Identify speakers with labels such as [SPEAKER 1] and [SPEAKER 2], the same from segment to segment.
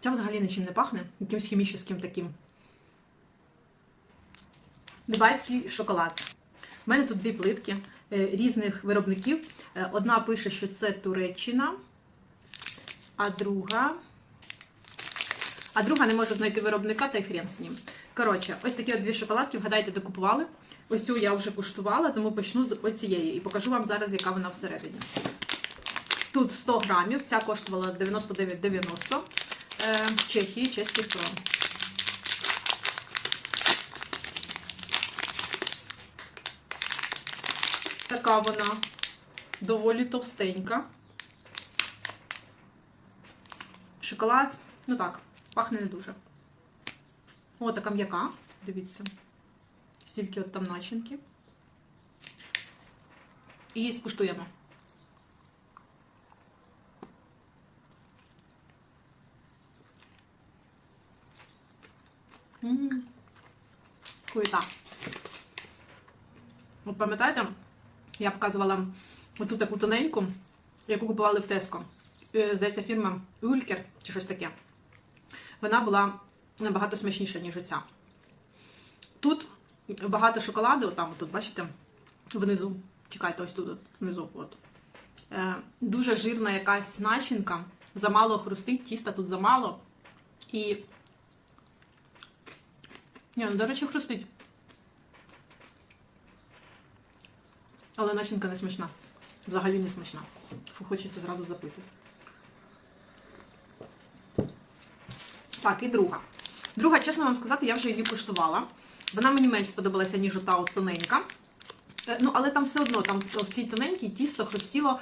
[SPEAKER 1] Ця взагалі нічим не пахне, якимсь хімічним таким. Дубайський шоколад. У мене тут дві плитки е, різних виробників. Е, Одна пише, що це Туреччина, а друга. А друга не можу знайти виробника, та й хрен з ним. Коротше, ось такі от дві шоколадки, вгадайте, де купували. Ось цю я вже куштувала, тому почну з оцієї і покажу вам зараз, яка вона всередині. Тут 100 грамів, ця коштувала 99,90 е, в Чехії, чеський крон. Така вона доволі товстенька. Шоколад, ну так, пахне не дуже. О, така м'яка, дивіться. Стільки от там начинки. І скуштуємо. Хуєта. От пам'ятаєте, я показувала оту таку тоненьку, яку купували в Теско. Е, Здається, фірма Улькер чи щось таке. Вона була набагато смачніша, ніж оця. Тут багато шоколаду, там, тут, бачите, внизу. Чекайте, ось тут внизу. От. Е, дуже жирна якась начинка. Замало хрустить, тіста тут замало. І. Ні, ну, до речі, хрустить. Але начинка не смачна. Взагалі не смачна. Хочеться зразу запити. Так, і друга. Друга, чесно вам сказати, я вже її куштувала. Вона мені менш сподобалася, ніж ота от тоненька. Е, Ну, але там все одно, там в цій тоненькій тісто хрустіло.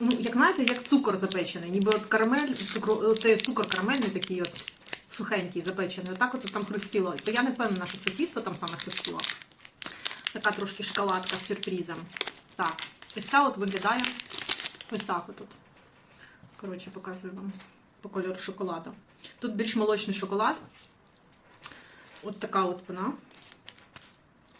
[SPEAKER 1] Ну, як знаєте, як цукор запечений. Ніби от карамель, цукру, цей цукор карамельний такий от сухенький, запечений. Отак от там хрустіло. То я не впевнена, що це тісто там саме хрустіло. Така трошки шоколадка з сюрпризом. Так, ось ця от виглядає ось так от. Коротше, показую вам по кольору шоколада. Тут більш молочний шоколад. От така от вона.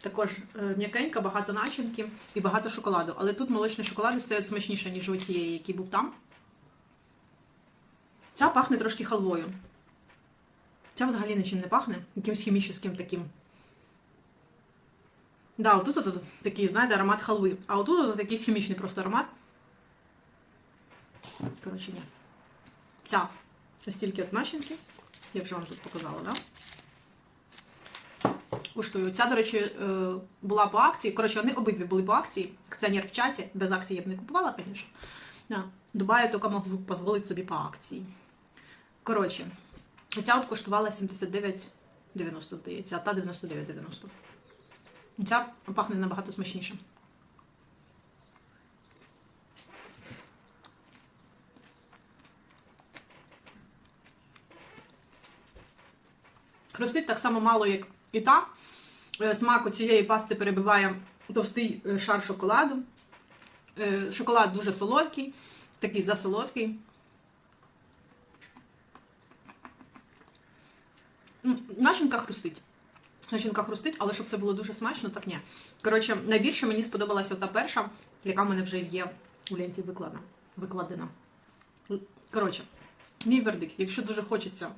[SPEAKER 1] Також е, м'якенька, багато начинки і багато шоколаду. Але тут молочний шоколад все смачніше, ніж у тієї, який був там. Ця пахне трошки халвою. Ця взагалі нічим не пахне, якимось хімічним таким. Да, отут от, такий, знаєте, аромат халви. А отут от якийсь хімічний просто аромат. Коротше, ні. Ця. Ось тільки от начинки. Я вже вам тут показала, да? Куштую. Ця, до речі, е, була по акції. Коротше, вони обидві були по акції. Акціонер в чаті. Без акції я б не купувала, звісно. Да. Дубаю тільки можу дозволити собі по акції. Коротше, ця от коштувала 79,90, здається, а та 99,90. Ця пахне набагато смачніше. Хрустить так само мало, як і та. Е, Смак у цієї пасти перебиває товстий е, шар шоколаду. Е, Шоколад дуже солодкий, такий засолодкий. Начинка хрустить. Начинка хрустить, але щоб це було дуже смачно, так ні. Коротше, найбільше мені сподобалася та перша, яка в мене вже є у ленті викладена. викладена. Коротше, мій вердикт. Якщо дуже хочеться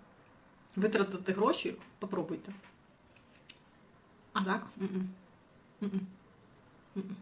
[SPEAKER 1] витратити гроші, попробуйте. А так? М-м. М-м. М-м.